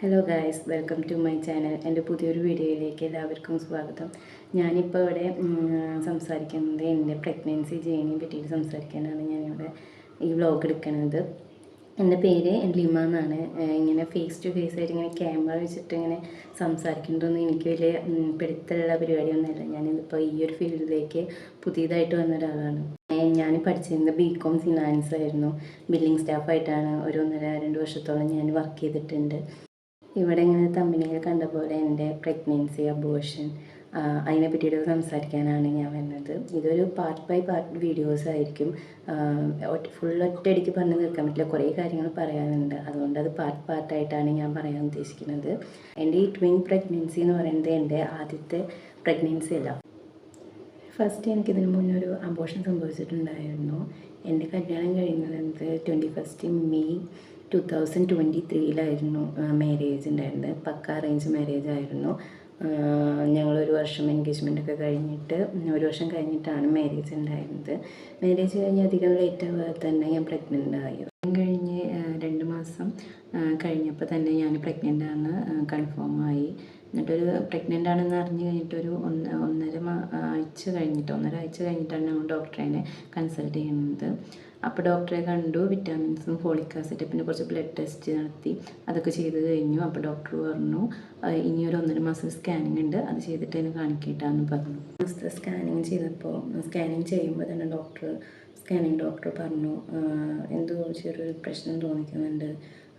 Hello guys welcome to my channel എന്റെ പുതിയൊരു വീഡിയോയിലേക്ക് എല്ലാവർക്കും സ്വാഗതം. ഞാനിപ്പോൾ ഇവിടെ സംസാരിക്കുന്നത് എന്റെ പ്രഗ്നൻസി ജേണിയെ പറ്റിയിട്ട് സംസാരിക്കാനാണ് ഞാനിവിടെ ഈ വ്ലോഗ് എടുക്കുന്നത്. എന്റെ പേര് ലിമ എന്നാണ്. ഇങ്ങനെ ഫേസ് ടു ഫേസ് ആയിട്ട് ഇങ്ങനെ ക്യാമറ വെച്ചിട്ട് ഇങ്ങനെ സംസാരിക്കുന്നതൊന്നും എനിക്ക് വലിയ പിടുത്തമുള്ള പരിപാടിയൊന്നുമല്ല. ഞാനിതിപ്പോൾ ഈ ഒരു ഫീൽഡിലേക്ക് പുതിയതായിട്ട് വന്ന ഒരാളാണ്. ഞാൻ പഠിച്ചിരുന്നത് ബി കോം ഫിനാൻസ് ആയിരുന്നു. ബില്ലിംഗ് സ്റ്റാഫായിട്ടാണ് ഒരു ഒന്നര രണ്ട് വർഷത്തോളം ഞാൻ വർക്ക് ചെയ്തിട്ടുണ്ട്. ഇവിടെ ഇങ്ങനെ തമ്മിലിൽ കണ്ട പോലെ എന്റെ പ്രഗ്നൻസി അബോഷൻ അതിനെ പറ്റിയിട്ട് സംസാരിക്കാനാണ് ഞാൻ വന്നത്. ഇതൊരു പാർട്ട് ബൈ പാർട്ട് വീഡിയോസ് ആയിരിക്കും. ഫുൾ ഒറ്റയടിക്ക് പറഞ്ഞു തീർക്കാൻ പറ്റില്ല. കുറേ കാര്യങ്ങൾ പറയാനുണ്ട്. അതുകൊണ്ട് അത് പാർട്ട് പാർട്ടായിട്ടാണ് ഞാൻ പറയാൻ ഉദ്ദേശിക്കുന്നത്. എന്റെ ഈ ട്വിൻ പ്രഗ്നൻസി എന്ന് പറയുന്നത് എന്റെ ആദ്യത്തെ പ്രഗ്നൻസി അല്ല. ഫസ്റ്റ് എനിക്കിതിന് മുന്നേ ഒരു അബോഷൻ സംഭവിച്ചിട്ടുണ്ടായിരുന്നു. എന്റെ കല്യാണം കഴിയുന്നത് twenty first May two thousand twenty ത്രീയിലായിരുന്നു marriage ഉണ്ടായിരുന്നത് പക്ക അറേഞ്ച് മാരേജ് ആയിരുന്നു. ഞങ്ങളൊരു വർഷം എൻഗേജ്മെന്റ് ഒക്കെ കഴിഞ്ഞിട്ട് ഒരു വർഷം കഴിഞ്ഞിട്ടാണ് മാരേജ് ഉണ്ടായിരുന്നത് മാരേജ് കഴിഞ്ഞ് അധികം ലേറ്റ് ആവാതെ തന്നെ ഞാൻ പ്രഗ്നന്റ് ആയി. കഴിഞ്ഞ് രണ്ട് മാസം കഴിഞ്ഞപ്പോൾ തന്നെ ഞാൻ പ്രഗ്നന്റ് ആണ് കൺഫേം ആയി. എന്നിട്ടൊരു പ്രഗ്നന്റ് ആണെന്ന് അറിഞ്ഞു കഴിഞ്ഞിട്ടൊരു ഒന്ന് ഒന്നര ആഴ്ച കഴിഞ്ഞിട്ട് ഒന്നര ആഴ്ച കഴിഞ്ഞിട്ടാണ് ഞങ്ങൾ ഡോക്ടറെ കൺസൾട്ട് ചെയ്യുന്നത്. അപ്പോൾ ഡോക്ടറെ കണ്ടു വിറ്റാമിൻസും ഫോളിക് ആസിഡ് പിന്നെ കുറച്ച് ബ്ലഡ് ടെസ്റ്റ് നടത്തി അതൊക്കെ ചെയ്ത് കഴിഞ്ഞു. അപ്പോൾ ഡോക്ടർ പറഞ്ഞു "ആ, ഇനി ഒരു ഒന്നര മാസം സ്കാനിങ് ഉണ്ട്. അത് ചെയ്തിട്ട് എന്നെ കാണിക്കട്ടാന്ന് പറഞ്ഞു. സ്കാനിങ് ചെയ്തപ്പോൾ സ്കാനിങ് ചെയ്യുമ്പോൾ തന്നെ ഡോക്ടർ സ്കാനിങ് ഡോക്ടർ പറഞ്ഞു "ആ, എന്തോ ചെറിയൊരു പ്രശ്നം തോന്നിക്കുന്നുണ്ട്.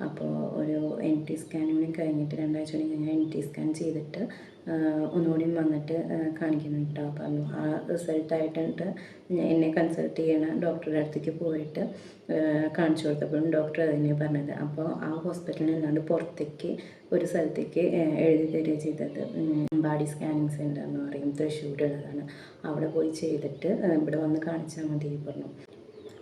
അപ്പോൾ ഒരു എൻ ടി കൂടി കഴിഞ്ഞിട്ട് രണ്ടാഴ്ച കൂടി കഴിഞ്ഞാൽ എൻ ടി സ്കാൻ ചെയ്തിട്ട് ഒന്നുകൂടി വന്നിട്ട് കാണിക്കുന്നുണ്ട് കാണിക്കുന്നുണ്ടോ അപ്പം ആ റിസൾട്ടായിട്ടുണ്ട് എന്നെ കൺസൾട്ട് ചെയ്യണ ഡോക്ടറുടെ അടുത്തേക്ക് പോയിട്ട് കാണിച്ചു കൊടുത്തപ്പോഴും ഡോക്ടർ അതിനെ പറഞ്ഞത്. അപ്പോൾ ആ ഹോസ്പിറ്റലിൽ നിന്നാണ്ട് പുറത്തേക്ക് ഒരു സ്ഥലത്തേക്ക് എഴുതി തരിക ചെയ്തത്. ബാഡി സ്കാനിങ് സെന്റർ എന്ന് പറയും. തൃശ്ശൂരുള്ളതാണ്. അവിടെ പോയി ചെയ്തിട്ട് ഇവിടെ വന്ന് കാണിച്ചാൽ മതി പറഞ്ഞു.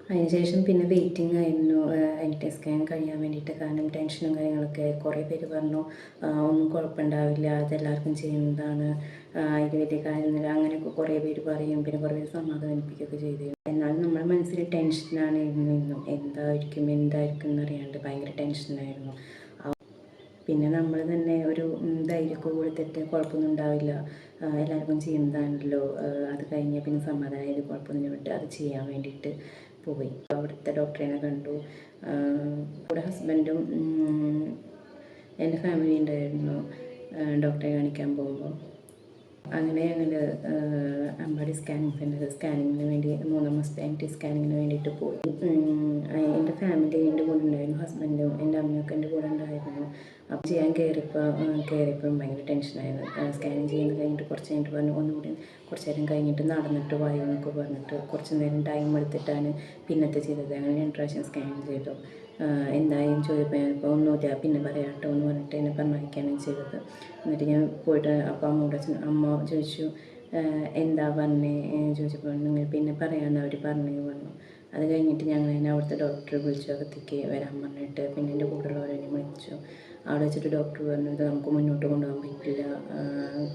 അതിനുശേഷം പിന്നെ വെയിറ്റിംഗ് ആയിരുന്നു. എനിക്ക് സ്കാൻ കഴിയാൻ വേണ്ടിയിട്ട്. കാരണം ടെൻഷനും കാര്യങ്ങളൊക്കെ കുറേ പേര് പറഞ്ഞു ഒന്നും കുഴപ്പമുണ്ടാവില്ല. അതെല്ലാവർക്കും ചെയ്യുന്നതാണ്. ഇത് വലിയ കാര്യമൊന്നുമില്ല. അങ്ങനെയൊക്കെ കുറേ പേര് പറയും. പിന്നെ കുറേ പേര് സമാധാനിപ്പിക്കുകയൊക്കെ ചെയ്തു എന്നാലും നമ്മുടെ മനസ്സിൽ ടെൻഷനാണ് ഇന്നും എന്തായിരിക്കും എന്തായിരിക്കും എന്നറിയാണ്ട് ഭയങ്കര ടെൻഷനായിരുന്നു പിന്നെ നമ്മൾ തന്നെ ഒരു ധൈര്യമൊക്കെ കൊടുത്തിട്ട് കുഴപ്പമൊന്നും ഉണ്ടാവില്ല. എല്ലാവർക്കും ചെയ്യുന്നതാണല്ലോ. അത് കഴിഞ്ഞാൽ പിന്നെ സമാധാനമായത് കുഴപ്പമൊന്നും വിട്ട് അത് ചെയ്യാൻ വേണ്ടിയിട്ട്. പോയി. അവിടുത്തെ ഡോക്ടറിനെ കണ്ടു. കൂടെ ഹസ്ബൻഡും എന്റെ ഫാമിലി ഉണ്ടായിരുന്നു ഡോക്ടറെ കാണിക്കാൻ പോകുമ്പോൾ അങ്ങനെ ഞങ്ങൾ അമ്പാടി സ്കാനിങ് സെന്റർ സ്കാനിങ്ങിന് വേണ്ടി മൂന്ന് മാസത്തെ എൻ ടി സ്കാനിങ്ങിന് വേണ്ടിയിട്ട് പോയി. എന്റെ ഫാമിലി എന്റെ കൂടെ ഉണ്ടായിരുന്നു. ഹസ്ബൻഡും എന്റെ അമ്മയൊക്കെ എന്റെ കൂടെ ഉണ്ടായിരുന്നു. അപ്പോൾ ചെയ്യാൻ കയറിയപ്പോൾ കയറിയപ്പോഴും ഭയങ്കര ടെൻഷനായിരുന്നു സ്കാനിങ് ചെയ്യുന്നത് കഴിഞ്ഞിട്ട് കുറച്ച് കഴിഞ്ഞിട്ട് പറഞ്ഞു ഒന്നുകൂടി കുറച്ച് നേരം കഴിഞ്ഞിട്ട് നടന്നിട്ട് വായു എന്നൊക്കെ പറഞ്ഞിട്ട് കുറച്ച് നേരം ടൈം എടുത്തിട്ടാണ് പിന്നത്തെ ചെയ്തത്. അങ്ങനെ രണ്ട് പ്രാവശ്യം സ്കാൻ ചെയ്തു. എന്തായും ചോദിച്ചപ്പോൾ ഞാനിപ്പോൾ ഒന്നുമില്ല. പിന്നെ പറയാം കേട്ടോ എന്ന് പറഞ്ഞിട്ട് എന്നെ പറഞ്ഞയക്കുകയാണ് ചെയ്തത്. എന്നിട്ട് ഞാൻ പോയിട്ട് അപ്പം അച്ഛൻ അമ്മ ചോദിച്ചു "ആ, എന്താ പറഞ്ഞേ? ചോദിച്ചപ്പോൾ നിങ്ങൾ പിന്നെ പറയാമെന്ന് അവർ പറഞ്ഞു പറഞ്ഞു. അത് കഴിഞ്ഞിട്ട് ഞങ്ങൾ അതിനെ അവിടുത്തെ ഡോക്ടറെ വിളിച്ചു അകത്തേക്ക് വരാൻ പറഞ്ഞിട്ട് പിന്നെ എന്റെ കൂടെയുള്ളവരെന്നെ വിളിച്ചു. അവിടെ വെച്ചിട്ട് ഡോക്ടർ പറഞ്ഞു ഇത് നമുക്ക് മുന്നോട്ട് കൊണ്ടുപോകാൻ പറ്റില്ല.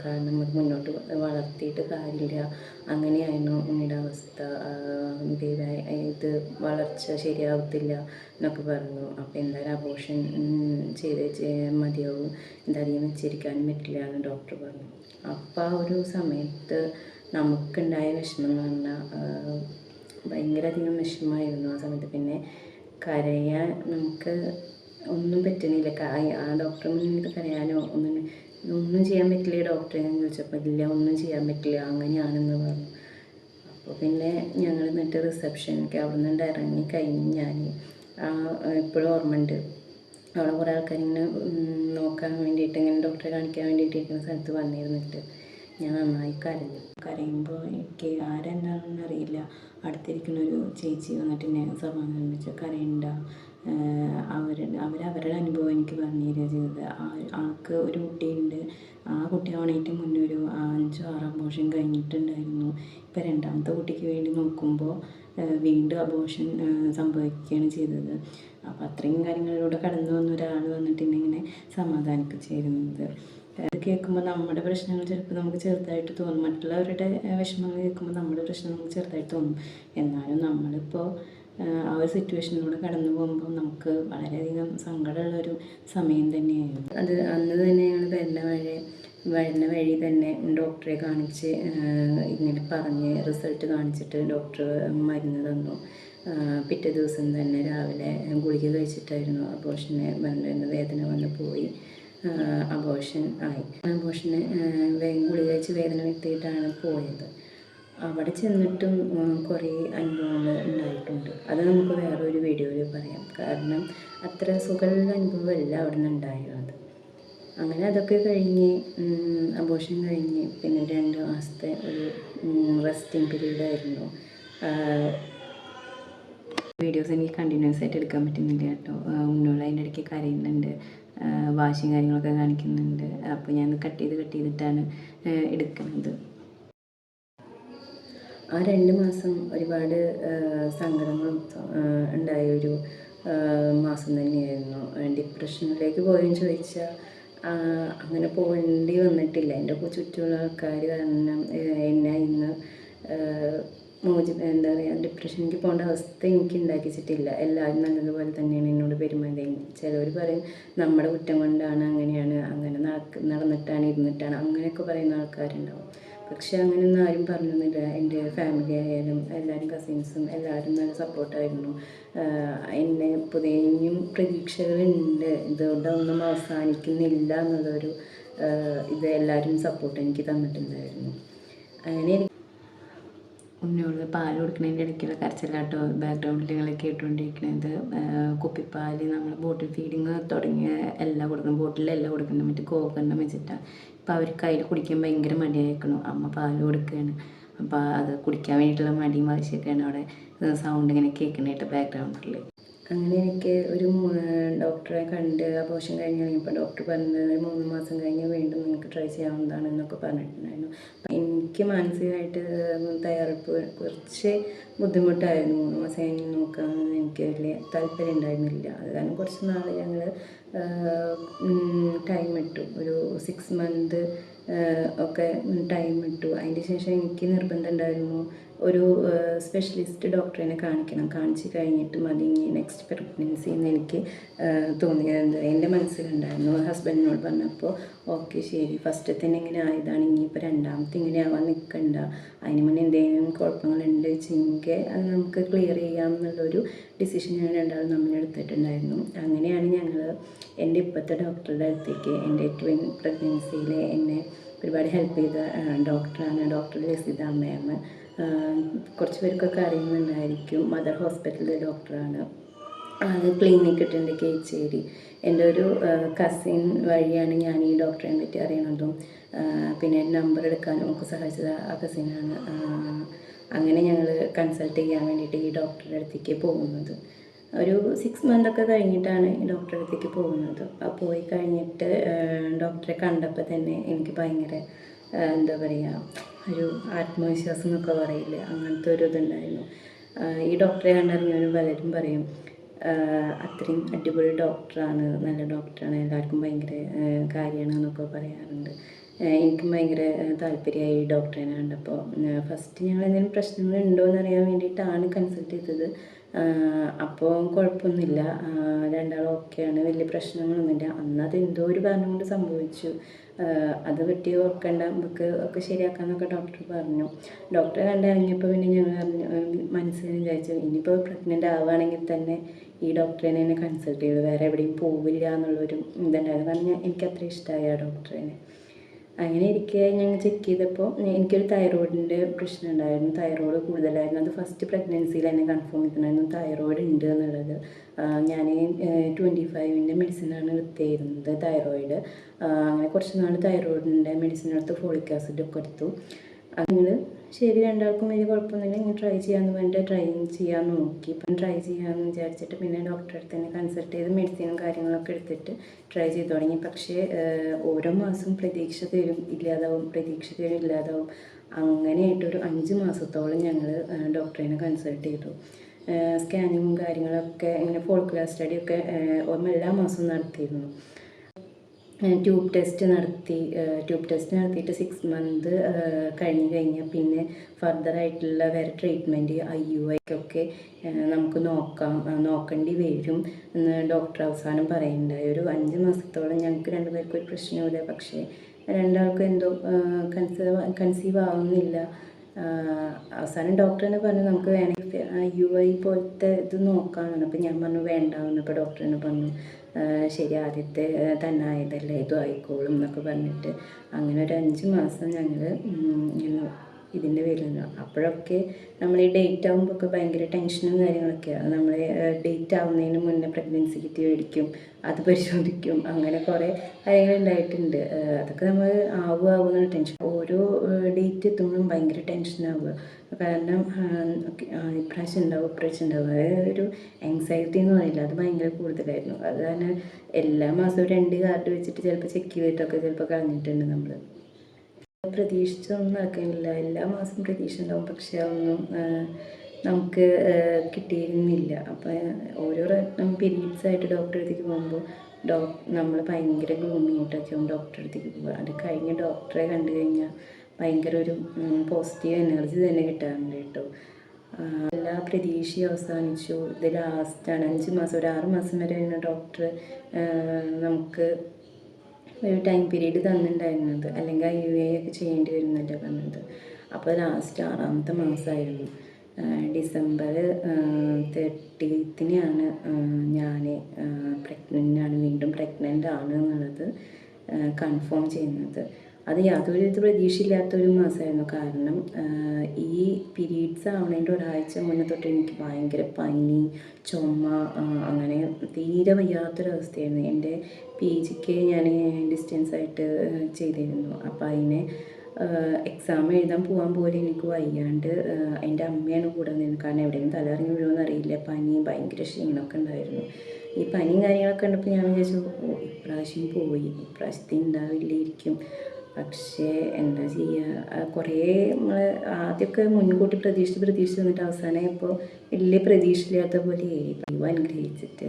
കാരണം അത് മുന്നോട്ട് വളർത്തിയിട്ട് കാര്യമില്ല. അങ്ങനെയായിരുന്നു ഉണ്ണിയുടെ അവസ്ഥ. ബേബി ഇത് വളർച്ച ശരിയാവത്തില്ല എന്നൊക്കെ പറഞ്ഞു. അപ്പോൾ എന്തായാലും അബോഷൻ ചെയ്ത് മതിയാവും. എന്തായാലും വെച്ചിരിക്കാനും പറ്റില്ല എന്ന് ഡോക്ടർ പറഞ്ഞു. അപ്പോൾ ആ ഒരു സമയത്ത് നമുക്കുണ്ടായ വിഷമം എന്ന് പറഞ്ഞാൽ ഭയങ്കരധികം വിഷമമായിരുന്നു ആ സമയത്ത്. പിന്നെ കരയാൻ നമുക്ക് ഒന്നും പറ്റുന്നില്ല ആ ഡോക്ടറെ മുന്നിൽ കരയാനോ ഒന്നും ഒന്നും ചെയ്യാൻ പറ്റില്ല ഡോക്ടറെ ഞാൻ ചോദിച്ചപ്പോൾ ഇല്ല ഒന്നും ചെയ്യാൻ പറ്റില്ല അങ്ങനെയാണെന്ന് പറഞ്ഞു. അപ്പോൾ പിന്നെ ഞങ്ങൾ എന്നിട്ട് റിസപ്ഷനിലേക്ക് അവിടെ നിന്ന് ഇറങ്ങി കഴിഞ്ഞ് ഞാൻ എപ്പോഴും ഓർമ്മയുണ്ട്. അവിടെ കുറേ ആൾക്കാർ ഇങ്ങനെ നോക്കാൻ വേണ്ടിയിട്ട് ഇങ്ങനെ ഡോക്ടറെ കാണിക്കാൻ വേണ്ടിയിട്ട് ഇരിക്കുന്ന സ്ഥലത്ത് വന്നിരുന്നിട്ട് ഞാൻ നന്നായി കരഞ്ഞു. കരയുമ്പോൾ എനിക്ക് ആരെന്താണെന്ന് അറിയില്ല. അടുത്തിരിക്കുന്ന ഒരു ചേച്ചി വന്നിട്ട് എന്നെ സമാധാനം വെച്ചാൽ കരയണ്ട അവർ അവരുടെ അനുഭവം എനിക്ക് പറഞ്ഞു തരിക ചെയ്തത് ആൾക്ക് ഒരു കുട്ടിയുണ്ട്. ആ കുട്ടി ആവണേറ്റ് മുന്നേ ഒരു അഞ്ചോ ആറോ അബോർഷൻ കഴിഞ്ഞിട്ടുണ്ടായിരുന്നു. ഇപ്പം രണ്ടാമത്തെ കുട്ടിക്ക് വേണ്ടി നോക്കുമ്പോൾ വീണ്ടും അബോർഷൻ സംഭവിക്കുകയാണ് ചെയ്തത്. അപ്പോൾ അത്രയും കാര്യങ്ങളിലൂടെ കടന്നു വന്ന ഒരാൾ വന്നിട്ട് എന്നെ ഇങ്ങനെ സമാധാനിപ്പിച്ചിരുന്നത് അത് കേൾക്കുമ്പോൾ നമ്മുടെ പ്രശ്നങ്ങൾ ചിലപ്പോൾ നമുക്ക് ചെറുതായിട്ട് തോന്നും. മറ്റുള്ളവരുടെ വിഷമങ്ങൾ കേൾക്കുമ്പോൾ നമ്മുടെ പ്രശ്നം നമുക്ക് ചെറുതായിട്ട് തോന്നും. എന്നാലും നമ്മളിപ്പോൾ ആ ഒരു സിറ്റുവേഷനിലൂടെ കടന്നു പോകുമ്പോൾ നമുക്ക് വളരെയധികം സങ്കടമുള്ളൊരു സമയം തന്നെയായിരുന്നു. അത് അന്ന് തന്നെയാണ് വരുന്ന വഴി വരുന്ന വഴി തന്നെ ഡോക്ടറെ കാണിച്ച് ഇങ്ങനെ പറഞ്ഞ് റിസൾട്ട് കാണിച്ചിട്ട് ഡോക്ടർ മരുന്ന് തന്നു. പിറ്റേ ദിവസം തന്നെ രാവിലെ ഗുളിക കഴിച്ചിട്ടായിരുന്നു അബോഷന് വന്നിരുന്ന വേദന വന്ന് പോയി. അബോഷൻ ആയി. അബോഷന് ഗുളിക കഴിച്ച് വേദന വ്യക്തിയിട്ടാണ് പോയത്. അവിടെ ചെന്നിട്ടും കുറേ അനുഭവങ്ങൾ ഉണ്ടായിട്ടുണ്ട്. അത് നമുക്ക് വേറൊരു വീഡിയോയിൽ പറയാം. കാരണം അത്ര സുഖമുള്ള അനുഭവമല്ല അവിടെ നിന്ന് ഉണ്ടായിരുന്നത് അങ്ങനെ അതൊക്കെ കഴിഞ്ഞ് അബോഷൻ കഴിഞ്ഞ് പിന്നെ രണ്ട് മാസത്തെ ഒരു റെസ്റ്റിംഗ് പീരീഡ് ആയിരുന്നു. വീഡിയോസ് എനിക്ക് കണ്ടിന്യൂസ് ആയിട്ട് എടുക്കാൻ പറ്റുന്നില്ല കേട്ടോ. ഉണ്ണോൾ അതിന്റെ ഇടയ്ക്ക് കരയുന്നുണ്ട്. വാശിയും കാര്യങ്ങളൊക്കെ കാണിക്കുന്നുണ്ട്. അപ്പോൾ ഞാൻ കട്ട് ചെയ്ത് കട്ട് ചെയ്തിട്ടാണ് എടുക്കുന്നത്. ആ രണ്ട് മാസം ഒരുപാട് സങ്കടങ്ങളും ആ, ഉണ്ടായ ഒരു മാസം തന്നെയായിരുന്നു. ഡിപ്രഷനിലേക്ക് പോയെന്ന് ചോദിച്ചാൽ അങ്ങനെ പോകേണ്ടി വന്നിട്ടില്ല. എന്റെ ചുറ്റുമുള്ള ആൾക്കാർ കാരണം എന്നെ ഇന്ന് മോചി എന്താ പറയുക ഡിപ്രഷനിലേക്ക് പോകേണ്ട അവസ്ഥ എനിക്ക് ഉണ്ടാക്കിച്ചിട്ടില്ല. എല്ലാവരും നല്ലതുപോലെ തന്നെയാണ് എന്നോട് പെരുമാറിയത്. ചിലവർ പറയും നമ്മുടെ കുറ്റം കൊണ്ടാണ് അങ്ങനെയാണ് അങ്ങനെ നടന്നിട്ടാണ് ഇരുന്നിട്ടാണ് അങ്ങനെയൊക്കെ പറയുന്ന ആൾക്കാരുണ്ടാവും. പക്ഷെ അങ്ങനെയൊന്നും ആരും പറഞ്ഞൊന്നുമില്ല. എന്റെ ഫാമിലി ആയാലും എല്ലാവരും കസിൻസും എല്ലാവരും നല്ല സപ്പോർട്ടായിരുന്നു എന്നെ പുതിയും പ്രതീക്ഷകളുണ്ട്. ഇതുകൊണ്ടൊന്നും അവസാനിക്കുന്നില്ല എന്നുള്ളൊരു ഇത് എല്ലാവരും സപ്പോർട്ട് എനിക്ക് തന്നിട്ടുണ്ടായിരുന്നു. അങ്ങനെ ഉണ്ണിയോട് പാൽ കൊടുക്കുന്നതിന്റെ ഇടയ്ക്കുള്ള കരച്ചിലാട്ടോ. ബാക്ക്ഗ്രൗണ്ടിൽ നിങ്ങൾ കേട്ടുകൊണ്ടിരിക്കുന്നത് കുപ്പിപ്പാൽ നമ്മൾ ബോട്ടിൽ ഫീഡിങ് തുടങ്ങിയ എല്ലാം കൊടുക്കണം. ബോട്ടിലെല്ലാം കൊടുക്കണം. മറ്റേ കോക്കെണ്ണം വെച്ചിട്ടാണ് ഇപ്പോൾ അവർ കയ്യിൽ കുടിക്കാൻ ഭയങ്കര മടിയായിരിക്കണം അമ്മ പാൽ കൊടുക്കുകയാണ് അപ്പോൾ അത് കുടിക്കാൻ വേണ്ടിയിട്ടുള്ള മടിയും വാശിയൊക്കെയാണ് അവിടെ സൗണ്ട് ഇങ്ങനെ കേൾക്കണേട്ട് ബാക്ക്ഗ്രൗണ്ടിൽ അങ്ങനെ എനിക്ക് ഒരു ഡോക്ടറെ കണ്ട് അപോഷൻ കഴിഞ്ഞ് കഴിഞ്ഞപ്പോൾ ഡോക്ടർ പറഞ്ഞത് ഒരു മൂന്ന് മാസം കഴിഞ്ഞ് വീണ്ടും നിങ്ങൾക്ക് ട്രൈ ചെയ്യാവുന്നതാണ് എന്നൊക്കെ പറഞ്ഞിട്ടുണ്ടായിരുന്നു. എനിക്ക് മാനസികമായിട്ട് തയ്യാറെടുപ്പ് കുറച്ച് ബുദ്ധിമുട്ടായിരുന്നു. മൂന്ന് മാസം കഴിഞ്ഞ് നോക്കാൻ എനിക്ക് വലിയ താല്പര്യം ഉണ്ടായിരുന്നില്ല. അത് കാരണം കുറച്ച് നാൾ ഞങ്ങൾ ടൈം ഇട്ടു. ഒരു സിക്സ് മന്ത് ഒക്കെ ടൈം ഇട്ടു. അതിന്റെ ശേഷം എനിക്ക് നിർബന്ധം ഉണ്ടായിരുന്നു. ഒരു സ്പെഷ്യലിസ്റ്റ് ഡോക്ടറിനെ കാണിക്കണം. കാണിച്ച് കഴിഞ്ഞിട്ട് മതി നെക്സ്റ്റ് പ്രഗ്നൻസി എന്ന് എനിക്ക് തോന്നിയത് എന്റെ മനസ്സിലുണ്ടായിരുന്നു. ഹസ്ബൻഡിനോട് പറഞ്ഞപ്പോൾ ഓക്കെ ശരി. ഫസ്റ്റ് തന്നെ ഇങ്ങനെ ആയതാണ്. ഇനിയിപ്പോൾ രണ്ടാമത്തെ ഇങ്ങനെ ആവാൻ നിൽക്കണ്ട അതിന് മുന്നേ എന്തെങ്കിലും കുഴപ്പങ്ങളുണ്ട് വെച്ചെങ്കിൽ അത് നമുക്ക് ക്ലിയർ ചെയ്യാം എന്നുള്ളൊരു ഡിസിഷൻ ഞാൻ രണ്ടാളും നമ്മൾ എടുത്തിട്ടുണ്ടായിരുന്നു. അങ്ങനെയാണ് ഞങ്ങൾ എന്റെ ഇപ്പോഴത്തെ ഡോക്ടറുടെ അടുത്തേക്ക് എന്റെ ട്വിൻ പ്രഗ്നൻസിയിൽ എന്നെ ഒരുപാട് ഹെൽപ്പ് ചെയ്ത ഡോക്ടറാണ് ഡോക്ടർ ലസിത മാം കുറച്ച് പേർക്കൊക്കെ അറിയുന്നുണ്ടായിരിക്കും. മദർ ഹോസ്പിറ്റലിലെ ഡോക്ടറാണ് അത് ക്ലിനിക് ഇട്ടുണ്ട് കേച്ചേരി. എന്റെ ഒരു കസിൻ വഴിയാണ് ഞാൻ ഈ ഡോക്ടറെ പറ്റി അറിയണതും. പിന്നെ നമ്പർ എടുക്കാനും ഒക്കെ സഹായിച്ചത് ആ കസിനാണ് അങ്ങനെ ഞങ്ങൾ കൺസൾട്ട് ചെയ്യാൻ വേണ്ടിയിട്ട് ഈ ഡോക്ടറുടെ അടുത്തേക്ക് പോകുന്നത്. ഒരു സിക്സ് മന്ത് ഒക്കെ കഴിഞ്ഞിട്ടാണ് ഈ ഡോക്ടറുടെ അടുത്തേക്ക് പോകുന്നത്. അപ്പോൾ പോയി കഴിഞ്ഞിട്ട് ഡോക്ടറെ കണ്ടപ്പോൾ തന്നെ എനിക്ക് ഭയങ്കര എന്താ പറയുക ഒരു ആത്മവിശ്വാസം എന്നൊക്കെ പറയില്ലേ? അങ്ങനത്തെ ഒരു ഇതുണ്ടായിരുന്നു. ഈ ഡോക്ടറെ കണ്ടറിഞ്ഞവരും പലരും പറയും അത്രയും അടിപൊളി ഡോക്ടറാണ് നല്ല ഡോക്ടറാണ് എല്ലാവർക്കും ഭയങ്കര കാര്യമാണ് എന്നൊക്കെ പറയാറുണ്ട്. എനിക്കും ഭയങ്കര താല്പര്യമായി ഈ ഡോക്ടറിനെ കണ്ടപ്പോൾ. ഫസ്റ്റ് ഞങ്ങൾ എന്തെങ്കിലും പ്രശ്നങ്ങൾ ഉണ്ടോ എന്ന് അറിയാൻ വേണ്ടിയിട്ടാണ് കൺസൾട്ട് ചെയ്തത്. അപ്പോൾ കുഴപ്പമൊന്നുമില്ല. രണ്ടാളും ഓക്കെയാണ് വലിയ പ്രശ്നങ്ങളൊന്നുമില്ല. അന്ന് അത് എന്തോ ഒരു കാരണം കൊണ്ട് സംഭവിച്ചു. അത് പറ്റി ഓർക്കേണ്ട. നമുക്ക് ഒക്കെ ശരിയാക്കാമെന്നൊക്കെ ഡോക്ടർ പറഞ്ഞു. ഡോക്ടറെ കണ്ടിറങ്ങിയപ്പോൾ പിന്നെ ഞങ്ങൾ പറഞ്ഞു മനസ്സിൽ വിചാരിച്ചു ഇനിയിപ്പോൾ പ്രഗ്നന്റ് ആവുകയാണെങ്കിൽ തന്നെ ഈ ഡോക്ടറെ തന്നെ കൺസൾട്ട് ചെയ്തു വേറെ എവിടെയും പോവില്ല എന്നുള്ളൊരു ഇതുണ്ടായിരുന്നു. കാരണം എനിക്കത്ര എനിക്ക് അത്ര ഇഷ്ടമായി ആ ഡോക്ടറിനെ അങ്ങനെ ഇരിക്കെ ഞങ്ങൾ ചെക്ക് ചെയ്തപ്പോൾ എനിക്കൊരു തൈറോയിഡിന്റെ പ്രശ്നം ഉണ്ടായിരുന്നു തൈറോയിഡ് കൂടുതലായിരുന്നു. അത് ഫസ്റ്റ് പ്രഗ്നൻസിയിൽ തന്നെ കൺഫേം ചെയ്തിട്ടുണ്ടായിരുന്നു. തൈറോയിഡ് ഉണ്ട് എന്നുള്ളത്. ഞാൻ ട്വന്റി ഫൈവിന്റെ മെഡിസിനാണ് എടുത്തിരുന്നത് തൈറോയിഡ് അങ്ങനെ കുറച്ച് നാൾ തൈറോയിഡിന്റെ മെഡിസിൻ എടുത്ത് ഫോളിക് ആസിഡ് ഒക്കെ എടുത്തു. ഞങ്ങൾ ശരി രണ്ടാൾക്കും വലിയ കുഴപ്പമൊന്നുമില്ല. ഇങ്ങനെ ട്രൈ ചെയ്യാമെന്ന് പറഞ്ഞിട്ട് ട്രൈ ചെയ്യാൻ നോക്കി. ഇപ്പം ട്രൈ ചെയ്യാമെന്ന് വിചാരിച്ചിട്ട് പിന്നെ ഡോക്ടറെ അടുത്ത് തന്നെ കൺസൾട്ട് ചെയ്ത് മെഡിസിനും കാര്യങ്ങളൊക്കെ എടുത്തിട്ട് ട്രൈ ചെയ്ത് തുടങ്ങി. പക്ഷേ ഓരോ മാസവും പ്രതീക്ഷ തരും ഇല്ലാതാവും പ്രതീക്ഷ തരും ഇല്ലാതാവും. അങ്ങനെയായിട്ടൊരു അഞ്ച് മാസത്തോളം ഞങ്ങൾ ഡോക്ടറിനെ കൺസൾട്ട് ചെയ്തു. സ്കാനിങ്ങും കാര്യങ്ങളൊക്കെ ഇങ്ങനെ ഫോൾക്കുലർ സ്റ്റഡിയൊക്കെ എല്ലാ മാസവും നടത്തിയിരുന്നു. ട്യൂബ് ടെസ്റ്റ് നടത്തി ട്യൂബ് ടെസ്റ്റ് നടത്തിയിട്ട് സിക്സ് മന്ത് കഴിഞ്ഞ് കഴിഞ്ഞാൽ പിന്നെ ഫർദർ ആയിട്ടുള്ള വേറെ ട്രീറ്റ്മെന്റ് ഐ യു ഐക്കൊക്കെ നമുക്ക് നോക്കാം നോക്കേണ്ടി വരും എന്ന് ഡോക്ടർ അവസാനം പറയുന്നുണ്ടായി ഒരു അഞ്ച് മാസത്തോളം ഞങ്ങൾക്ക് രണ്ടുപേർക്കും ഒരു പ്രശ്നമില്ല പക്ഷേ രണ്ടാൾക്കും എന്തോ കൺസീവ് കൺസീവ് ആവുന്നില്ല. അവസാനം ഡോക്ടർ തന്നെ പറഞ്ഞു നമുക്ക് വേണമെങ്കിൽ യു ഐ പോലത്തെ ഇത് നോക്കാമെന്ന് അപ്പോൾ ഞാൻ പറഞ്ഞു വേണ്ടാവുന്നു അപ്പോൾ ഡോക്ടർ തന്നെ പറഞ്ഞു ശരി ആദ്യത്തെ തന്നെ ആയതല്ലേ ഇതും ആയിക്കോളും എന്നൊക്കെ പറഞ്ഞിട്ട് അങ്ങനെ ഒരു അഞ്ച് മാസം ഞങ്ങൾ ഇതിന്റെ പേരിൽ അപ്പോഴൊക്കെ നമ്മൾ ഈ ഡേറ്റ് ആകുമ്പോൾ ഒക്കെ ഭയങ്കര ടെൻഷനും കാര്യങ്ങളൊക്കെയാണ് നമ്മൾ ഡേറ്റ് ആവുന്നതിന് മുന്നേ പ്രഗ്നൻസി കിറ്റ് മേടിക്കും അത് പരിശോധിക്കും അങ്ങനെ കുറേ കാര്യങ്ങൾ ഉണ്ടായിട്ടുണ്ട് അതൊക്കെ നമ്മൾ ആവുക ആവുന്ന ടെൻഷൻ ഓരോ ഡേറ്റ് എത്തുമ്പോഴും ഭയങ്കര ടെൻഷനാവുക കാരണം ഇപ്രാവശ്യം ഉണ്ടാവും ഇപ്രാവശ്യം ഉണ്ടാവും അതായത് ഒരു ആങ്സൈറ്റി എന്ന് പറയില്ല. അത് ഭയങ്കര കൂടുതലായിരുന്നു. അത് കാരണം എല്ലാ മാസവും രണ്ട് കാർഡ് വെച്ചിട്ട് ചിലപ്പോൾ ചെക്ക് ചെയ്തിട്ടൊക്കെ ചിലപ്പോൾ കളഞ്ഞിട്ടുണ്ട് നമ്മൾ പ്രതീക്ഷിച്ചൊന്നും നടക്കുന്നില്ല എല്ലാ മാസം പ്രതീക്ഷ ഉണ്ടാവും പക്ഷെ അതൊന്നും നമുക്ക് കിട്ടിയിരുന്നില്ല. അപ്പം ഓരോ പീരീഡ്സ് ആയിട്ട് ഡോക്ടറെ അടുത്തേക്ക് പോകുമ്പോൾ ഡോ നമ്മൾ ഭയങ്കര ഗ്ലൂമി ആയിട്ടൊക്കെ ആവും ഡോക്ടറെ അടുത്തേക്ക് പോകുക അത് കഴിഞ്ഞ് ഡോക്ടറെ കണ്ടു കഴിഞ്ഞാൽ ഭയങ്കര ഒരു പോസിറ്റീവ് എനർജി തന്നെ കിട്ടാറുണ്ട് കേട്ടോ. എല്ലാ പ്രതീക്ഷയും അവസാനിച്ചു. ഇത് ലാസ്റ്റാണ് അഞ്ച് മാസം ഒരു ആറ് മാസം വരെയാണ് ഡോക്ടർ നമുക്ക് ഒരു ടൈം പീരീഡ് തന്നിട്ടുണ്ടായിരുന്നത് അല്ലെങ്കിൽ ഐ യു എ ഒക്കെ ചെയ്യേണ്ടി വരുന്നല്ലേ പറഞ്ഞത്. അപ്പോൾ ലാസ്റ്റ് ആറാമത്തെ മാസമായിരുന്നു ഡിസംബർ തേർട്ടീത്തിനാണ് ഞാൻ പ്രഗ്നന്റ് ആണ് വീണ്ടും പ്രഗ്നന്റ് ആണ് എന്നുള്ളത് കൺഫേം ചെയ്യുന്നത്. അത് യാതൊരു വിധ പ്രതീക്ഷയില്ലാത്തൊരു മാസമായിരുന്നു. കാരണം ഈ പീരീഡ്സ് ആവണേന്റെ ഒരാഴ്ച മുന്നേ തൊട്ട് എനിക്ക് ഭയങ്കര പനി ചുമ അങ്ങനെ തീരെ വയ്യാത്തൊരവസ്ഥയായിരുന്നു. എന്റെ പി ജിക്ക് ഞാൻ ഡിസ്റ്റൻസ് ആയിട്ട് ചെയ്തിരുന്നു. അപ്പോൾ അതിനെ എക്സാം എഴുതാൻ പോകാൻ പോലും എനിക്ക് വയ്യാണ്ട് എന്റെ അമ്മയാണ് കൂടെ നിന്നത് കാരണം എവിടെയും തലറിഞ്ഞ് വീഴുമെന്ന് അറിയില്ല. പനി ഭയങ്കര ക്ഷീണമൊക്കെ ഉണ്ടായിരുന്നു. ഈ പനിയും കാര്യങ്ങളൊക്കെ ഉണ്ടപ്പോൾ ഞാൻ വിചാരിച്ചു ഇപ്രാവശ്യം പോയി. ഇപ്രാവശ്യത്തെ ഉണ്ടാവില്ലായിരിക്കും പക്ഷേ എന്താ ചെയ്യുക കുറേ നമ്മൾ ആദ്യമൊക്കെ മുൻകൂട്ടി പ്രതീക്ഷിച്ച് പ്രതീക്ഷിച്ച് വന്നിട്ട് അവസാനം ഇപ്പോൾ വലിയ പ്രതീക്ഷയില്ലാത്ത പോലെ ദൈവം അനുഗ്രഹിച്ചിട്ട്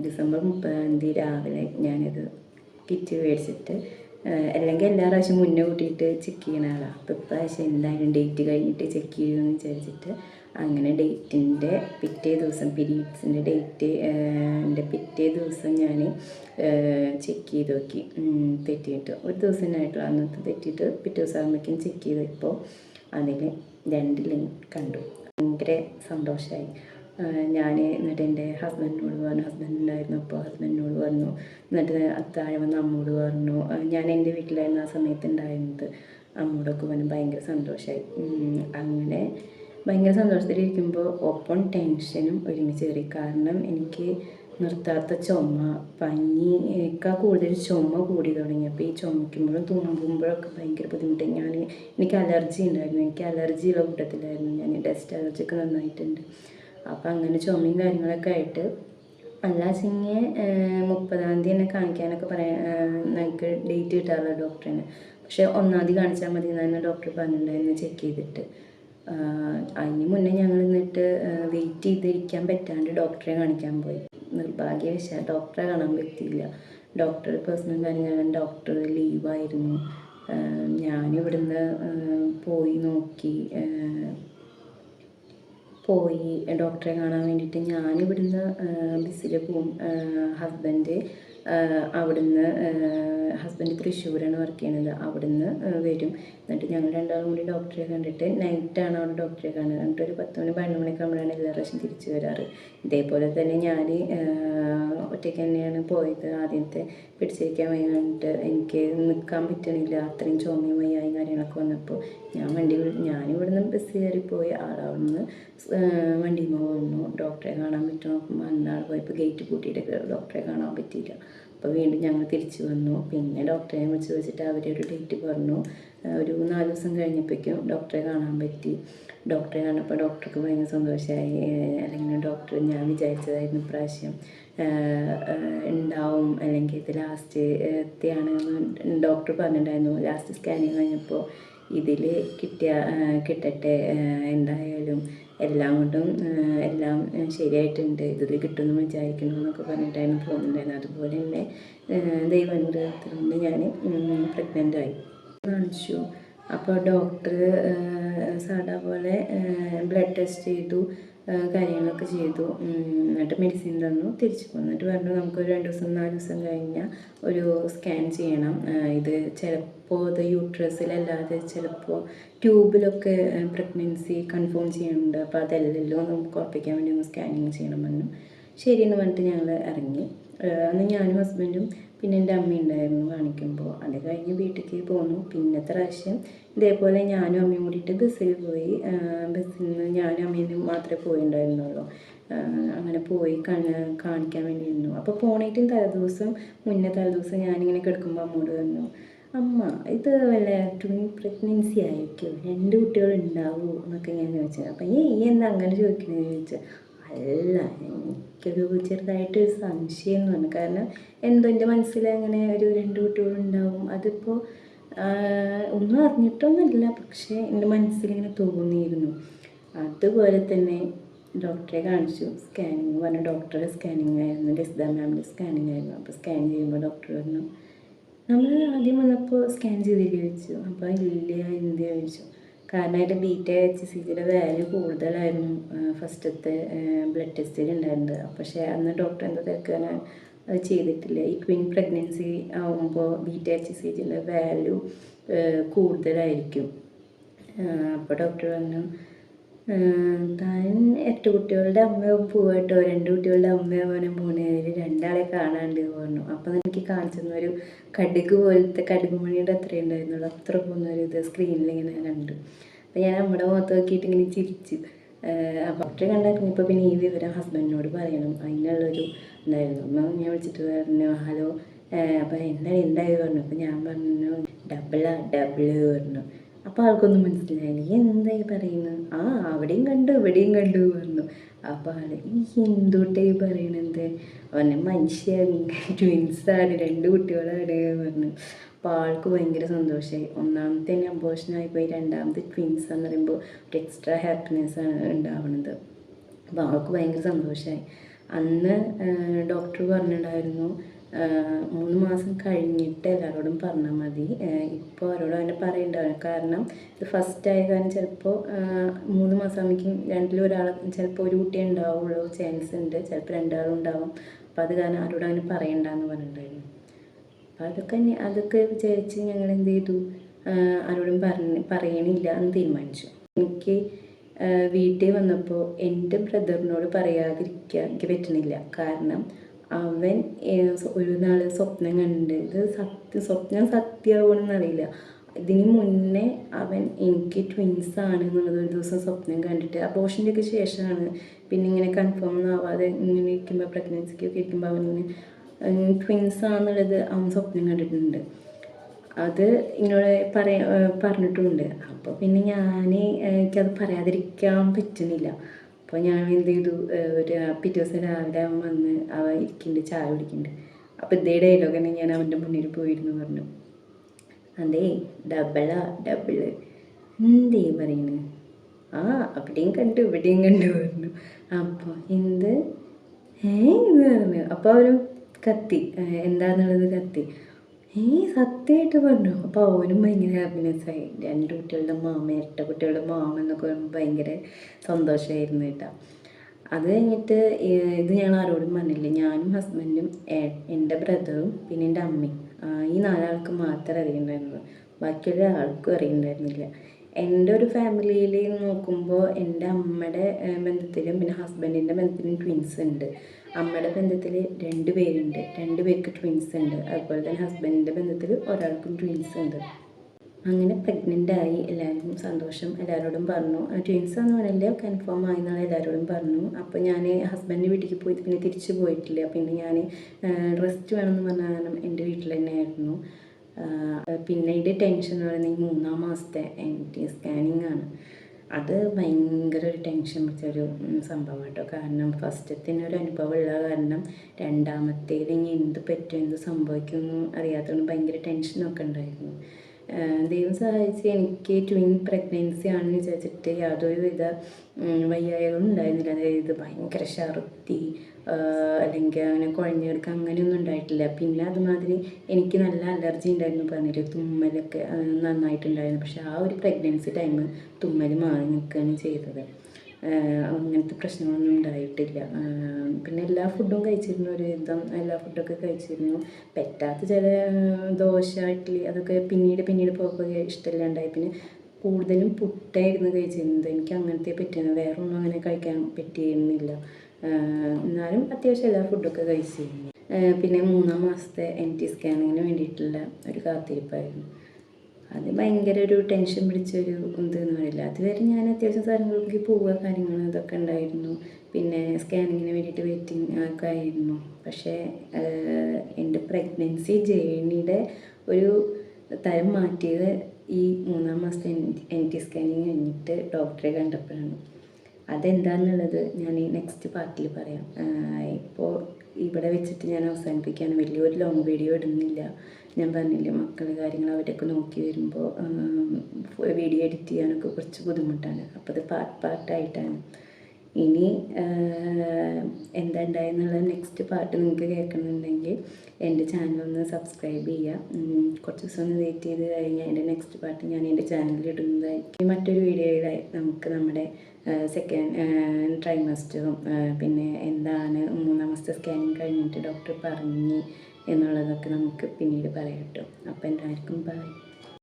ഡിസംബർ മുപ്പതാം തീയതി രാവിലെ ഞാനിത് കിറ്റ് മേടിച്ചിട്ട് അല്ലെങ്കിൽ എല്ലാ പ്രാവശ്യം മുന്നേ കൂട്ടിയിട്ട് ചെക്ക് ചെയ്യണ ആളാണ് അപ്പോൾ ഇപ്രാവശ്യം എന്തായാലും ഡേറ്റ് കഴിഞ്ഞിട്ട് ചെക്ക് ചെയ്യുമെന്ന് വിചാരിച്ചിട്ട് അങ്ങനെ ഡേറ്റിന്റെ പിറ്റേ ദിവസം പീരീഡ്സിന്റെ ഡേറ്റ് എന്റെ പിറ്റേ ദിവസം ഞാൻ ചെക്ക് ചെയ്ത് നോക്കി. തെറ്റിയിട്ട്. ഒരു ദിവസം ആയിട്ടുള്ള അന്നത്തെ തെറ്റിയിട്ട് പിറ്റേ ദിവസം ആകുമ്പോഴേക്കും ചെക്ക് ചെയ്തപ്പോൾ അതിൽ രണ്ട് ലിങ്ക് കണ്ടു. ഭയങ്കര സന്തോഷമായി ഞാൻ എന്നിട്ട് എന്റെ ഹസ്ബൻഡിനോട് പറഞ്ഞു ഹസ്ബൻഡ് ഉണ്ടായിരുന്നു അപ്പോൾ ഹസ്ബൻഡിനോട് പറഞ്ഞു. എന്നിട്ട് അത്താഴം വന്ന് അമ്മോട് പറഞ്ഞു ഞാൻ എന്റെ വീട്ടിലായിരുന്നു ആ സമയത്ത് ഉണ്ടായിരുന്നത്. അമ്മോടൊക്കെ പറഞ്ഞു ഭയങ്കര സന്തോഷമായി അങ്ങനെ ഭയങ്കര സന്തോഷത്തിലിരിക്കുമ്പോൾ ഒപ്പം ടെൻഷനും ഒരുമിച്ച് കയറി. കാരണം എനിക്ക് നിർത്താത്ത ചുമ പനി ഒക്കെ കൂടുതൽ ചുമ കൂടി തുടങ്ങി. അപ്പോൾ ഈ ചുമയ്ക്കുമ്പോഴും തുമ്മുമ്പോഴൊക്കെ ഭയങ്കര ബുദ്ധിമുട്ട്. ഞാൻ എനിക്ക് അലർജി ഉണ്ടായിരുന്നു. എനിക്ക് അലർജി ഉള്ള കൂട്ടത്തിലായിരുന്നു. ഞാൻ ഡസ്റ്റ് അലർജിയൊക്കെ നന്നായിട്ടുണ്ട്. അപ്പോൾ അങ്ങനെ ചുമയും കാര്യങ്ങളൊക്കെ ആയിട്ട് അല്ലാച്ചെങ്കിൽ മുപ്പതാം തീയതി എന്നെ കാണിക്കാനൊക്കെ പറയാൻ ഞങ്ങൾക്ക് ഡേറ്റ് കിട്ടാറുള്ള ഡോക്ടറിന്. പക്ഷേ ഒന്നാം തീയതി കാണിച്ചാൽ മതി എന്നാണ് ഡോക്ടർ പറഞ്ഞിട്ടുണ്ടായിരുന്നു. ചെക്ക് ചെയ്തിട്ട്. അതിന് മുന്നേ ഞങ്ങൾ എന്നിട്ട് വെയിറ്റ് ചെയ്തിരിക്കാൻ പറ്റാണ്ട് ഡോക്ടറെ കാണിക്കാൻ പോയി. നിർഭാഗ്യവശാൽ ഡോക്ടറെ കാണാൻ പറ്റിയില്ല. ഡോക്ടർ പേഴ്സണൽ കാര്യങ്ങൾ ഡോക്ടർ ലീവായിരുന്നു ഞാനിവിടുന്ന് പോയി നോക്കി. പോയി ഡോക്ടറെ കാണാൻ വേണ്ടിയിട്ട് ഞാനിവിടുന്ന് ബസ്സിൽ പോകും ഹസ്ബൻഡ് അവിടുന്ന് ഹസ്ബൻഡ് തൃശ്ശൂരാണ് വർക്ക് ചെയ്യണത്. അവിടുന്ന് വരും. എന്നിട്ട് ഞങ്ങൾ രണ്ടാളും കൂടി ഡോക്ടറെ കണ്ടിട്ട് നൈറ്റാണ് അവിടെ ഡോക്ടറെ കാണുന്നത്. എന്നിട്ട് ഒരു പത്ത് മണി പതിനൊന്ന് മണിയൊക്കെ ആകുമ്പോഴാണ് എല്ലാ പ്രാവശ്യം തിരിച്ചു വരാറ്. ഇതേപോലെ തന്നെ ഞാൻ ഒറ്റയ്ക്ക് തന്നെയാണ് പോയത്. ആദ്യത്തെ പിടിച്ചിരിക്കാൻ വയ്യാണ്ട് എനിക്ക് നിൽക്കാൻ പറ്റണില്ല. അത്രയും ചുമയും വയ്യായും കാര്യങ്ങളൊക്കെ വന്നപ്പോൾ ഞാൻ വണ്ടി ഞാനിവിടുന്ന് ബസ് കയറിപ്പോയി. ആളവിടുന്ന് വണ്ടിയിൽ വന്നു. ഡോക്ടറെ കാണാൻ പറ്റണം നോക്കുമ്പോൾ അന്നാൾ പോയപ്പോൾ ഗേറ്റ് പൂട്ടിയിട്ട് ഡോക്ടറെ കാണാൻ പറ്റിയില്ല. അപ്പോൾ വീണ്ടും ഞങ്ങൾ തിരിച്ചു വന്നു. പിന്നെ ഡോക്ടറെ വിളിച്ച് വെച്ചിട്ട് ഒരു ഡേറ്റ് പറഞ്ഞു. ഒരു നാല് ദിവസം കഴിഞ്ഞപ്പോഴേക്കും ഡോക്ടറെ കാണാൻ പറ്റി. ഡോക്ടറെ കാണപ്പോൾ ഡോക്ടർക്ക് ഭയങ്കര സന്തോഷമായി അല്ലെങ്കിൽ ഡോക്ടർ ഞാൻ വിചാരിച്ചതായിരുന്നു ഇപ്രാവശ്യം ഉണ്ടാവും അല്ലെങ്കിൽ ഇത് ലാസ്റ്റ് എത്തിയാണ് ഡോക്ടർ പറഞ്ഞിട്ടുണ്ടായിരുന്നു. ലാസ്റ്റ് സ്കാനിങ് കഴിഞ്ഞപ്പോൾ ഇതിൽ കിട്ടിയ കിട്ടട്ടെ എന്തായാലും എല്ലാം കൊണ്ടും എല്ലാം ശരിയായിട്ടുണ്ട്. ഇതിൽ കിട്ടുമെന്ന് വിചാരിക്കുന്നു എന്നൊക്കെ പറഞ്ഞിട്ടായിരുന്നു പോകുന്നുണ്ടായിരുന്നത്. അതുപോലെ തന്നെ ദൈവാനുഗ്രഹത്തിൽ കൊണ്ട് ഞാൻ പ്രഗ്നന്റ് ആയി. കാണിച്ചു. അപ്പോൾ ഡോക്ടർ സാധാ പോലെ ബ്ലഡ് ടെസ്റ്റ് ചെയ്തു. കാര്യങ്ങളൊക്കെ ചെയ്തു. എന്നിട്ട് മെഡിസിൻ തന്നു. തിരിച്ചു പോന്നു. എന്നിട്ട് പറഞ്ഞു നമുക്ക് ഒരു രണ്ട് ദിവസം നാല് ദിവസം കഴിഞ്ഞാൽ ഒരു സ്കാൻ ചെയ്യണം. ഇത് ചിലപ്പോൾ ഇത് യൂട്രസിലല്ലാതെ ചിലപ്പോൾ ട്യൂബിലൊക്കെ പ്രഗ്നൻസി കൺഫേം ചെയ്യുന്നുണ്ട്. അപ്പോൾ അതെല്ലാം നമുക്ക് ഉറപ്പിക്കാൻ വേണ്ടി ഒന്ന് സ്കാനിങ് ചെയ്യണം പറഞ്ഞു. ശരിയെന്ന് പറഞ്ഞിട്ട് ഞങ്ങൾ ഇറങ്ങി. അന്ന് ഞാനും ഹസ്ബൻഡും പിന്നെ എന്റെ അമ്മ ഉണ്ടായിരുന്നു കാണിക്കുമ്പോൾ. അത് കഴിഞ്ഞ് വീട്ടിലേക്ക് പോന്നു. പിന്നത്തെ പ്രാവശ്യം ഇതേപോലെ ഞാനും അമ്മയും കൂടിയിട്ട് ബസ്സിൽ പോയി. ബസ്സിൽ നിന്ന് ഞാനും അമ്മയും മാത്രമേ പോയിണ്ടായിരുന്നുള്ളൂ അങ്ങനെ പോയി കാണിക്കാൻ വേണ്ടിയിരുന്നു അപ്പോൾ പോണേറ്റും തലേദിവസം മുന്നേ തലേദിവസം ഞാനിങ്ങനെ കിടക്കുമ്പോൾ അമ്മോട് പറഞ്ഞു അമ്മ ഇത് വല്ല ട്വിൻ പ്രഗ്നൻസി ആയിരിക്കും? രണ്ട് കുട്ടികൾ ഉണ്ടാവുമോ എന്നൊക്കെ ഞാൻ ചോദിച്ചത്. അപ്പം ഈ എന്താ അങ്ങനെ ചോദിക്കുന്നത് ചോദിച്ചു. അല്ല എനിക്കൊരു ചെറുതായിട്ട് സംശയം എന്ന് കാരണം എന്തോ എന്റെ മനസ്സിൽ അങ്ങനെ ഒരു രണ്ട് കുട്ടികളുണ്ടാവും. അതിപ്പോൾ ഒന്നും അറിഞ്ഞിട്ടൊന്നുമില്ല. പക്ഷേ എന്റെ മനസ്സിലിങ്ങനെ തോന്നിയിരുന്നു. അതുപോലെ തന്നെ ഡോക്ടറെ കാണിച്ചു. സ്കാനിങ് പറഞ്ഞു ഡോക്ടറുടെ സ്കാനിങ് ആയിരുന്നു. ലസിത മാമിന്റെ സ്കാനിങ് ആയിരുന്നു. അപ്പോൾ സ്കാൻ ചെയ്യുമ്പോൾ ഡോക്ടർ പറഞ്ഞു നമ്മൾ ആദ്യം വന്നപ്പോൾ സ്കാൻ ചെയ്തില്ലേ? ചോദിച്ചു. അപ്പോൾ ഇല്ല എന്ത് ചോദിച്ചു. കാരണം അതിന്റെ ബീറ്റ എച്ച് സി ജിയുടെ വാല്യൂ കൂടുതലായിരുന്നു ഫസ്റ്റത്തെ ബ്ലഡ് ടെസ്റ്റിൽ ഉണ്ടായിരുന്നത്. പക്ഷേ അന്ന് ഡോക്ടർ എന്താ തിരക്കാൻ അത് ചെയ്തിട്ടില്ല. ഈ ക്വിൻ പ്രഗ്നൻസി ആകുമ്പോൾ ബീറ്റ എച്ച് സി ജിയുടെ വാല്യൂ കൂടുതലായിരിക്കും. അപ്പോൾ ഡോക്ടർ പറഞ്ഞു "ആഹ് താൻ എട്ട് കുട്ടികളുടെ അമ്മയാവും പോവാട്ടോ രണ്ട് കുട്ടികളുടെ അമ്മയാവാനും പോണേതിൽ രണ്ടാളെ കാണാണ്ട് പറഞ്ഞു അപ്പൊ എനിക്ക് കാണിച്ചു ഒരു കടുക് പോലത്തെ കടുക് മണിയുടെ അത്രേ ഉണ്ടായിരുന്നുള്ളൂ. അത്ര പോകുന്നൊരു ഇത് സ്ക്രീനിൽ ഇങ്ങനെ കണ്ടു. അപ്പൊ ഞാൻ നമ്മുടെ മുഖത്ത് നോക്കിയിട്ട് ഇങ്ങനെ ചിരിച്ചു. അപ്പോൾ ഡോക്ടറെ കണ്ടപ്പോൾ പിന്നെ ഈ വിവരം ഹസ്ബൻഡിനോട് പറയണം. അതിനുള്ളൊരു ഉണ്ടായിരുന്നു അമ്മ ഞാൻ വിളിച്ചിട്ട് പറഞ്ഞു ഹലോ അപ്പൊ എന്താ എന്തായി? പറഞ്ഞു. അപ്പൊ ഞാൻ പറഞ്ഞു ഡബിളാ ഡബിൾ പറഞ്ഞു. അപ്പോൾ ആൾക്കൊന്നും മനസ്സിലായില്ല. "ഈ എന്തായി പറയുന്നത് ആ അവിടെയും കണ്ടു ഇവിടെയും കണ്ടു പറഞ്ഞു. അപ്പോൾ ആൾ ഈ എന്തുട്ടേ പറയണത്? അവനെ മനുഷ്യ ട്വിൻസാണ് രണ്ട് കുട്ടികളാണ് പറഞ്ഞു. അപ്പോൾ ആൾക്ക് ഭയങ്കര സന്തോഷമായി ഒന്നാമത്തെ തന്നെ അബോഷനായി പോയി രണ്ടാമത്തെ ട്വിൻസ് എന്ന് പറയുമ്പോൾ ഒരു എക്സ്ട്രാ ഹാപ്പിനെസ് ആണ് ഉണ്ടാവുന്നത് അപ്പോൾ ആൾക്ക് ഭയങ്കര സന്തോഷമായി അന്ന് ഡോക്ടർ പറഞ്ഞിട്ടുണ്ടായിരുന്നു മൂന്ന് മാസം കഴിഞ്ഞിട്ട് എല്ലാവരോടും പറഞ്ഞാൽ മതി. ഇപ്പോൾ അവരോട് അങ്ങനെ പറയണ്ടാവും കാരണം ഇത് ഫസ്റ്റ് ആയ കാരണം ചിലപ്പോൾ മൂന്ന് മാസം ആകുമ്പോഴേക്കും രണ്ടിലും ഒരാൾ ചിലപ്പോൾ ഒരു കുട്ടി ഉണ്ടാവുള്ളൂ ചാൻസ് ഉണ്ട്. ചിലപ്പോൾ രണ്ടാളും ഉണ്ടാവും. അപ്പോൾ അത് കാരണം ആരോടും അങ്ങനെ പറയണ്ടെന്ന് പറഞ്ഞിട്ടുണ്ടായിരുന്നു. അപ്പോൾ അതൊക്കെ അതൊക്കെ വിചാരിച്ച് ഞങ്ങൾ എന്ത് ചെയ്തു? ആരോടും പറഞ്ഞ് പറയണില്ല എന്ന് തീരുമാനിച്ചു. എനിക്ക് വീട്ടിൽ വന്നപ്പോൾ എന്റെ ബ്രദറിനോട് പറയാതിരിക്കാൻ എനിക്ക് പറ്റുന്നില്ല. കാരണം അവൻ ഒരു നാൾ സ്വപ്നം കണ്ട് ഇത് സത്യം സ്വപ്നം സത്യമാവണമെന്നറിയില്ല ഇതിന് മുന്നേ അവൻ എനിക്ക് ട്വിൻസ് ആണ് എന്നുള്ളത് ഒരു ദിവസം സ്വപ്നം കണ്ടിട്ട്. അബോഷന്റെയൊക്കെ ശേഷമാണ് പിന്നെ ഇങ്ങനെ കൺഫേം ഒന്നും ആവാതെ ഇങ്ങനെ ഇരിക്കുമ്പോൾ പ്രഗ്നൻസിക്കൊക്കെ ഇരിക്കുമ്പോൾ അവനിങ്ങനെ ട്വിൻസ് ആണെന്നുള്ളത് അവൻ സ്വപ്നം കണ്ടിട്ടുണ്ട്. അത് എന്നോട് പറയാ പറഞ്ഞിട്ടുമുണ്ട് അപ്പോൾ പിന്നെ ഞാൻ എനിക്കത് പറയാതിരിക്കാൻ പറ്റുന്നില്ല. അപ്പോൾ ഞാൻ എന്ത് ചെയ്തു ഒരു പിറ്റേ ദിവസം രാവിലെ അവൻ വന്ന് അവൻ ഇരിക്കുന്നുണ്ട് ചായ കുടിക്കുന്നുണ്ട് അപ്പോൾ ഇതേ ഡയലോഗ് തന്നെ ഞാൻ അവന്റെ മുന്നിൽ പോയിരുന്നു പറഞ്ഞു. അതേ ഡബിളാ ഡബിൾ എന്തേ പറയുന്നത് ആ അവിടെയും കണ്ടു ഇവിടെയും കണ്ടു പറഞ്ഞു. അപ്പോൾ എന്ത്? ഏ എന്ന് പറഞ്ഞു. അപ്പോൾ അവരും കത്തി. എന്താന്നുള്ളത് കത്തി. ഏ സത്യമായിട്ട് പറഞ്ഞു. അപ്പോൾ അവനും ഭയങ്കര ഹാപ്പിനെസ് ആയി. രണ്ട് കുട്ടികളുടെ മാമ ഇരട്ട കുട്ടികളുടെ മാമ എന്നൊക്കെ പറയുമ്പോൾ ഭയങ്കര സന്തോഷമായിരുന്നു കേട്ടോ. അത് കഴിഞ്ഞിട്ട് ഇത് ഞാൻ ആരോടും പറഞ്ഞില്ല. ഞാനും ഹസ്ബൻഡും എന്റെ ബ്രദറും പിന്നെ എന്റെ അമ്മയും ഈ നാലാൾക്ക് മാത്രമേ ബാക്കിയുള്ള ആൾക്കും അറിയണ്ടായിരുന്നില്ല. എന്റെ ഒരു ഫാമിലിയിൽ നോക്കുമ്പോൾ എന്റെ അമ്മയുടെ ബന്ധത്തിലും പിന്നെ ഹസ്ബൻഡിന്റെ ബന്ധത്തിലും ട്വിൻസ് ഉണ്ട്. അമ്മയുടെ ബന്ധത്തിൽ രണ്ട് പേരുണ്ട്. രണ്ട് പേർക്ക് ട്വിൻസ് ഉണ്ട്. അതുപോലെ തന്നെ ഹസ്ബൻഡിന്റെ ബന്ധത്തിൽ ഒരാൾക്കും ട്വിൻസ് ഉണ്ട്. അങ്ങനെ പ്രഗ്നന്റ് ആയി എല്ലാവർക്കും സന്തോഷം എല്ലാവരോടും പറഞ്ഞു. ട്വിൻസ് എന്ന് പറഞ്ഞില്ല കൺഫേം ആയി എന്നാണ് എല്ലാവരോടും പറഞ്ഞു. അപ്പോൾ ഞാൻ ഹസ്ബൻഡിന്റെ വീട്ടിലേക്ക് പോയി പിന്നെ തിരിച്ചു പോയിട്ടില്ല. പിന്നെ ഞാൻ റെസ്റ്റ് വേണമെന്ന് പറഞ്ഞ കാരണം എന്റെ വീട്ടിൽ തന്നെയായിരുന്നു. പിന്നെ ഇതിന്റെ ടെൻഷൻ എന്ന് പറയുന്നത് ഈ മൂന്നാം മാസത്തെ എനിക്ക് സ്കാനിങ് ആണ്. അത് ഭയങ്കര ഒരു ടെൻഷൻ പിടിച്ചൊരു സംഭവം കേട്ടോ കാരണം ഫസ്റ്റത്തിന് ഒരു അനുഭവം ഉള്ള കാരണം രണ്ടാമത്തേത് ഇനി എന്ത് പറ്റും എന്ത് സംഭവിക്കും എന്ന് അറിയാത്തതുകൊണ്ട് ഭയങ്കര ടെൻഷനൊക്കെ ഉണ്ടായിരുന്നു. ദൈവം സഹായിച്ച് എനിക്ക് ട്വിൻ പ്രഗ്നൻസി ആണെന്ന് വിചാരിച്ചിട്ട് യാതൊരുവിധ വയ്യായകളും ഉണ്ടായിരുന്നില്ല. അതായത് ഭയങ്കര ആഹ് അല്ലെങ്കിൽ അങ്ങനെ കുഴഞ്ഞെടുക്കുക അങ്ങനെയൊന്നും ഉണ്ടായിട്ടില്ല. പിന്നെ അതുമാതിരി എനിക്ക് നല്ല അലർജി ഉണ്ടായിരുന്നു പറഞ്ഞിട്ട് തുമ്മലൊക്കെ നന്നായിട്ടുണ്ടായിരുന്നു. പക്ഷെ ആ ഒരു പ്രഗ്നൻസി ടൈം തുമ്മൽ മാറി നിൽക്കുകയാണ് ചെയ്തത്. അങ്ങനത്തെ പ്രശ്നങ്ങളൊന്നും ഉണ്ടായിട്ടില്ല. പിന്നെ എല്ലാ ഫുഡും കഴിച്ചിരുന്നു ഒരു വിധം എല്ലാ ഫുഡൊക്കെ കഴിച്ചിരുന്നു. പറ്റാത്ത ചില ദോശ ഇഡ്ഡലി അതൊക്കെ പിന്നീട് പിന്നീട് പോകുമ്പോൾ ഇഷ്ടമില്ലാണ്ടായി പിന്നെ കൂടുതലും പുട്ടായിരുന്നു കഴിച്ചിരുന്നത് എനിക്ക് അങ്ങനത്തെ പറ്റിയിരുന്നു വേറെ ഒന്നും അങ്ങനെ കഴിക്കാൻ പറ്റിയിരുന്നില്ല. എന്നാലും അത്യാവശ്യം എല്ലാ ഫുഡൊക്കെ കഴിച്ചിരുന്നു പിന്നെ മൂന്നാം മാസത്തെ എൻ ടി സ്കാനിങ്ങിന് വേണ്ടിയിട്ടുള്ള ഒരു കാത്തിരിപ്പായിരുന്നു. അത് ഭയങ്കര ഒരു ടെൻഷൻ പിടിച്ച ഒരു എന്ന് പറയില്ല. അതുവരെ ഞാൻ അത്യാവശ്യം സ്ഥലങ്ങളിലേക്ക് പോവുക കാര്യങ്ങൾ അതൊക്കെ ഉണ്ടായിരുന്നു. പിന്നെ സ്കാനിങ്ങിന് വേണ്ടിയിട്ട് വെയിറ്റിംഗ് ഒക്കെ ആയിരുന്നു. പക്ഷേ എന്റെ പ്രഗ്നൻസി ജേണിയുടെ ഒരു തരം മാറ്റിയത് ഈ മൂന്നാം മാസത്തെ എൻ ടി സ്കാനിങ് കഴിഞ്ഞിട്ട് ഡോക്ടറെ കണ്ടപ്പോഴാണ്. അതെന്താണെന്നുള്ളത് ഞാൻ നെക്സ്റ്റ് പാർട്ടിൽ പറയാം. ഇപ്പോൾ ഇവിടെ വെച്ചിട്ട് ഞാൻ അവസാനിപ്പിക്കുകയാണ് വലിയൊരു ലോങ് വീഡിയോ ഇടുന്നില്ല. ഞാൻ പറഞ്ഞില്ലേ മക്കൾ കാര്യങ്ങൾ അവരൊക്കെ നോക്കി വരുമ്പോൾ വീഡിയോ എഡിറ്റ് ചെയ്യാനൊക്കെ കുറച്ച് ബുദ്ധിമുട്ടാണ്. അപ്പോൾ അത് പാർട്ട് പാർട്ടായിട്ടാണ് ഇനി എന്താ ഉണ്ടായെന്നുള്ള നെക്സ്റ്റ് പാർട്ട് നിങ്ങൾക്ക് കേൾക്കണമെന്നുണ്ടെങ്കിൽ എന്റെ ചാനൽ ഒന്ന് സബ്സ്ക്രൈബ് ചെയ്യുക കുറച്ച് ദിവസം ഒന്ന് വെയിറ്റ് ചെയ്ത് കഴിഞ്ഞാൽ എന്റെ നെക്സ്റ്റ് പാർട്ട് ഞാൻ എന്റെ ചാനലിൽ ഇടുന്നതായിരിക്കും. മറ്റൊരു വീഡിയോയിലായി നമുക്ക് നമ്മുടെ സെക്കൻഡ് ട്രൈമസ്റ്ററും പിന്നെ എന്താണ് മൂന്നാമത്തെ സ്കാനിങ് കഴിഞ്ഞിട്ട് ഡോക്ടർ പറഞ്ഞ് എന്നുള്ളതൊക്കെ നമുക്ക് പിന്നീട് പറയാം കേട്ടോ. അപ്പോൾ എല്ലാവർക്കും ബൈ